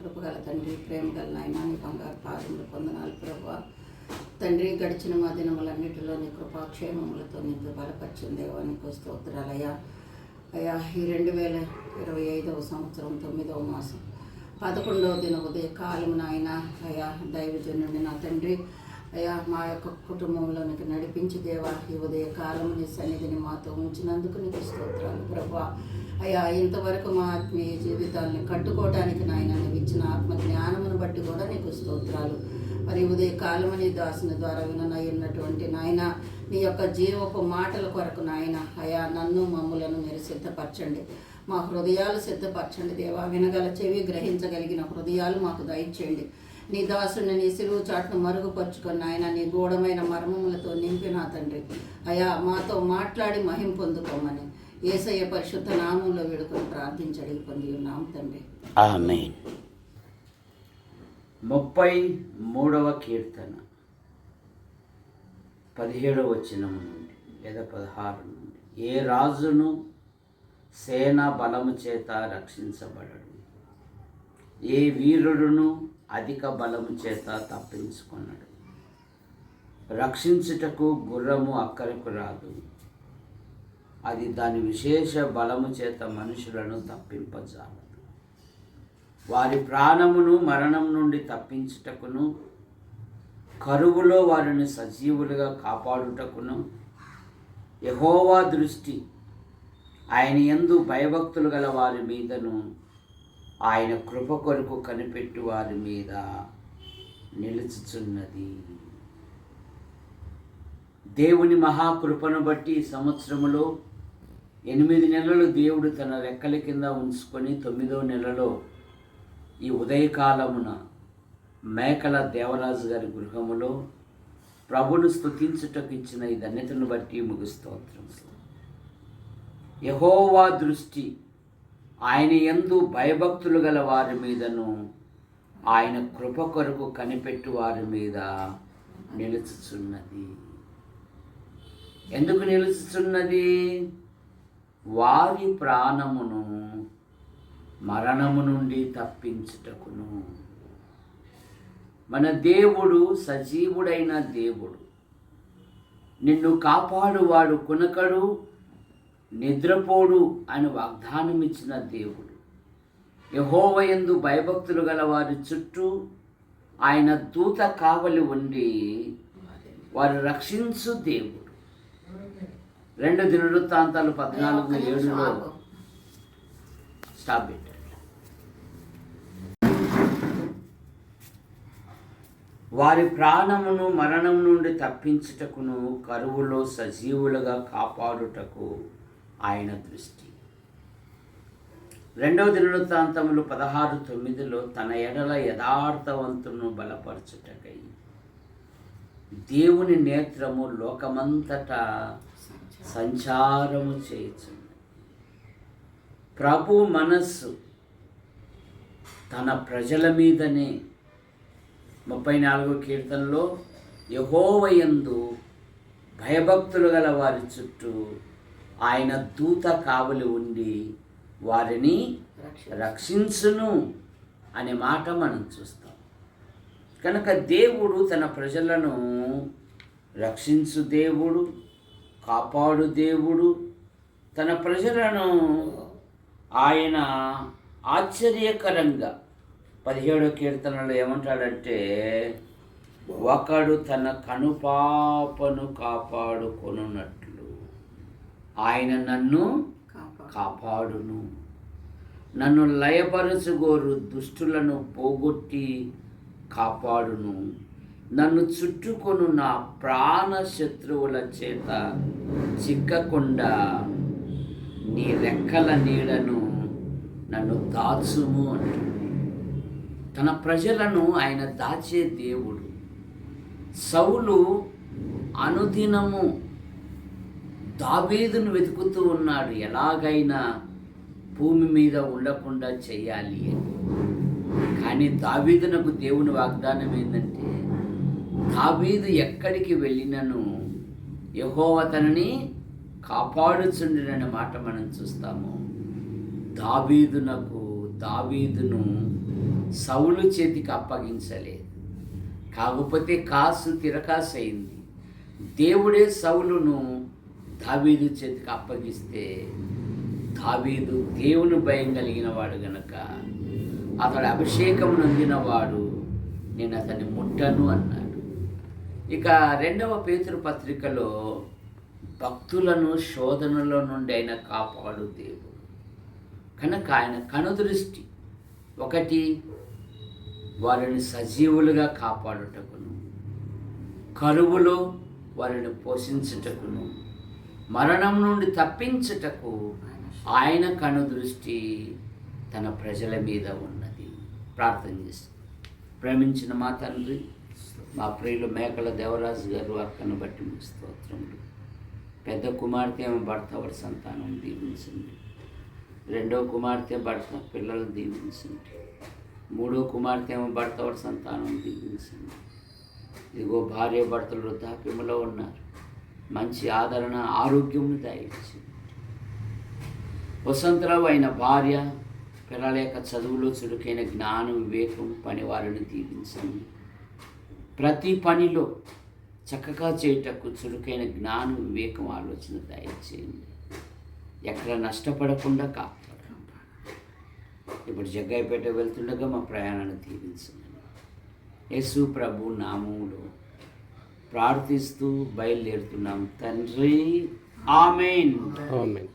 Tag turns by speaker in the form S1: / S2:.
S1: కృపగల తండ్రి ప్రేమ గల నాయన నీ బంగారు పాదములు పొందనాలు ప్రభు తండ్రి గడిచిన మా దినములన్నిటిలో నీ కృపాక్షేమములతో నిన్ను బలపరిచిన దేవానికి స్తోత్రాలయ్యా. అయ్యా ఈ రెండు వేల ఇరవై ఐదవ సంవత్సరం తొమ్మిదవ మాసం. పదకొండవ దిన ఉదయ కాలం నాయన అయ్యా దైవజనుడి నా తండ్రి. అయ్యా మా యొక్క కుటుంబంలోనికి నడిపించి దేవా ఈ ఉదయ కాలం నీ సన్నిధిని మాతో ఉంచినందుకు నీకు స్తోత్రాలు ప్రభా. అయ్యా ఇంతవరకు మా ఆత్మీయ జీవితాన్ని కట్టుకోవడానికి నాయన నువ్వు ఇచ్చిన ఆత్మ జ్ఞానమును బట్టి కూడా నీకు స్తోత్రాలు. మరి ఉదయ కాలము నీ దాసుని ద్వారా విననయ్యున్నటువంటి నాయన నీ యొక్క జీవపు మాటల కొరకు నాయన అయా నన్ను మమ్ములను మీరు సిద్ధపరచండి. మా హృదయాలు సిద్ధపరచండి దేవా. వినగల చెవి గ్రహించగలిగిన హృదయాలు మాకు దయచేయండి. నీ దాసుని నీ సిలువు చాటును మరుగుపరుచుకొని ఆయన నీ గూఢమైన మర్మములతో నింపిన తండ్రి. అయా మాతో మాట్లాడి మహిం పొందుకోమని ఏసయ్య పరిశుద్ధ నామంలో వేడుకొని ప్రార్థించడి పొంది ఉన్నాం తండ్రి.
S2: ఆమేన్. ముప్పై మూడవ కీర్తన. పదిహేడవ వచనం నుండి లేదా పదహారు నుండి. ఏ రాజును సేన బలము చేత రక్షించబడడు? ఏ వీరుడును అధిక బలము చేత తప్పించుకున్నాడు రక్షించుటకు గుర్రము అక్కరకు రాదు. అది దాని విశేష బలము చేత మనుషులను తప్పింపజాలదు. వారి ప్రాణమును మరణం నుండి తప్పించుటకును కరువులో వారిని సజీవులుగా కాపాడుటకును యహోవా దృష్టి ఆయన ఎందు భయభక్తులు గల వారి మీదను ఆయన కృప కొరకు కనిపెట్టు వారి మీద నిలుచుచున్నది. దేవుని మహాకృపను బట్టి సంవత్సరములో ఎనిమిది నెలలు దేవుడు తన రెక్కల కింద ఉంచుకొని తొమ్మిదో నెలలో ఈ ఉదయకాలమున మేకల దేవరాజు గారి గృహములో ప్రభును స్థుతించుటకు ఇచ్చిన ఈ ధన్యతను బట్టి ముగిస్తోత్రం యహోవా దృష్టి ఆయన ఎందు భయభక్తులు గల వారి మీదను ఆయన కృప కొరకు కనిపెట్టు వారి మీద నిలుచుచున్నది. ఎందుకు నిలుచుచున్నది? వారి ప్రాణమును మరణము నుండి తప్పించుటకును. మన దేవుడు సజీవుడైన దేవుడు. నిన్ను కాపాడువాడు కునకడు నిద్రపోడు అని వాగ్దానం ఇచ్చిన దేవుడు యహోవయందు భయభక్తులు గల వారి చుట్టూ ఆయన దూత కావలి ఉండి వారు రక్షించు దేవుడు. రెండు దినవృత్తాంతాలు పద్నాలుగు ఏడులో స్టాప్ పెట్టాడు. వారి ప్రాణమును మరణం నుండి తప్పించుటకును కరువులో సజీవులుగా కాపాడుటకు ఆయన దృష్టి. రెండవ దినవృత్తాంతములు పదహారు తొమ్మిదిలో తన ఎడల యథార్థవంతును బలపరచుటకై దేవుని నేత్రము లోకమంతటా సంచారము చేయుచున్నది ప్రభు మనస్సు తన ప్రజల మీదనే ముప్పై నాలుగో కీర్తనలో యహోవయందు భయభక్తులు గల వారి చుట్టూ ఆయన దూత కావలి ఉండి వారిని రక్షించును అనే మాట మనం చూస్తాం. కనుక దేవుడు తన ప్రజలను రక్షించు దేవుడు కాపాడు దేవుడు. తన ప్రజలను ఆయన ఆశ్చర్యకరంగా పదిహేడో కీర్తనలో ఏమంటాడంటే ఒకడు తన కనుపాపను కాపాడుకొనున్నట్లు ఆయన నన్ను
S1: కాపాడు.
S2: కాపాడును. నన్ను లయపరచుగోరు దుష్టులను పోగొట్టి కాపాడును. నన్ను చుట్టుకొను నా ప్రాణ శత్రువుల చేత చిక్కకుండా నీ రెక్కల నీడను నన్ను దాచుము అంటుంది. తన ప్రజలను ఆయన దాచే దేవుడు. సౌలు అనుదినము దావీదును వెతుకుతూ ఉన్నాడు ఎలాగైనా భూమి మీద ఉండకుండా చేయాలి అని. కానీ దావీదునకు దేవుని వాగ్దానం ఏంటంటే దావీదు ఎక్కడికి వెళ్ళినను యహోవ తనని మాట మనం చూస్తాము. దావీదునకు దావీదును సౌలు చేతికి అప్పగించలేదు. కాకపోతే కాసు తిరకాసు అయింది దేవుడే సౌలును దావీదు చేతికి అప్పగిస్తే దావీదు దేవుని భయం కలిగిన వాడు గనక అతడు అభిషేకం నొందినవాడు నేను అతన్ని ముట్టను అన్నాడు. ఇక రెండవ పేతురు పత్రికలో భక్తులను శోధనలో నుండి ఆయన కాపాడు దేవుడు. కనుక ఆయన కనుదృష్టి ఒకటి వారిని సజీవులుగా కాపాడుటకును కరువులో వారిని పోషించుటకును మరణం నుండి తప్పించుటకు ఆయన కను దృష్టి తన ప్రజల మీద ఉన్నది. ప్రార్థన చేస్తుంది ప్రేమించిన మా తండ్రి మా ప్రియులు మేకల దేవరాజు గారు అక్కను బట్టి మీ స్తోత్రములు. పెద్ద కుమార్తె ఆమె భర్త వారి సంతానం దీవించండి. రెండో కుమార్తె భర్త పిల్లలు దీవించండి. మూడో కుమార్తె ఆమె భర్త వారి సంతానం దీవించండి. ఇదిగో భార్య భర్తలు వృద్ధాప్యములో ఉన్నారు. మంచి ఆదరణ ఆరోగ్యంను దయచేయండి వసంతరావు అయిన భార్య పిల్లలేక చదువులో చురుకైన జ్ఞానం వివేకం పనివారిని దీవించండి. ప్రతి పనిలో చక్కగా చేయుటకు చురుకైన జ్ఞానం వివేకం ఆలోచన దయచేయండి. ఎక్కడ నష్టపడకుండా కాపాడండి. ఇప్పుడు జగ్గాయపేట వెళ్తుండగా మా ప్రయాణాన్ని దీవించండి. యేసు ప్రభు నామములో ప్రార్థిస్తూ బయలుదేరుతున్నాం. తండ్రి ఆమెన్.
S3: ఆమెన్.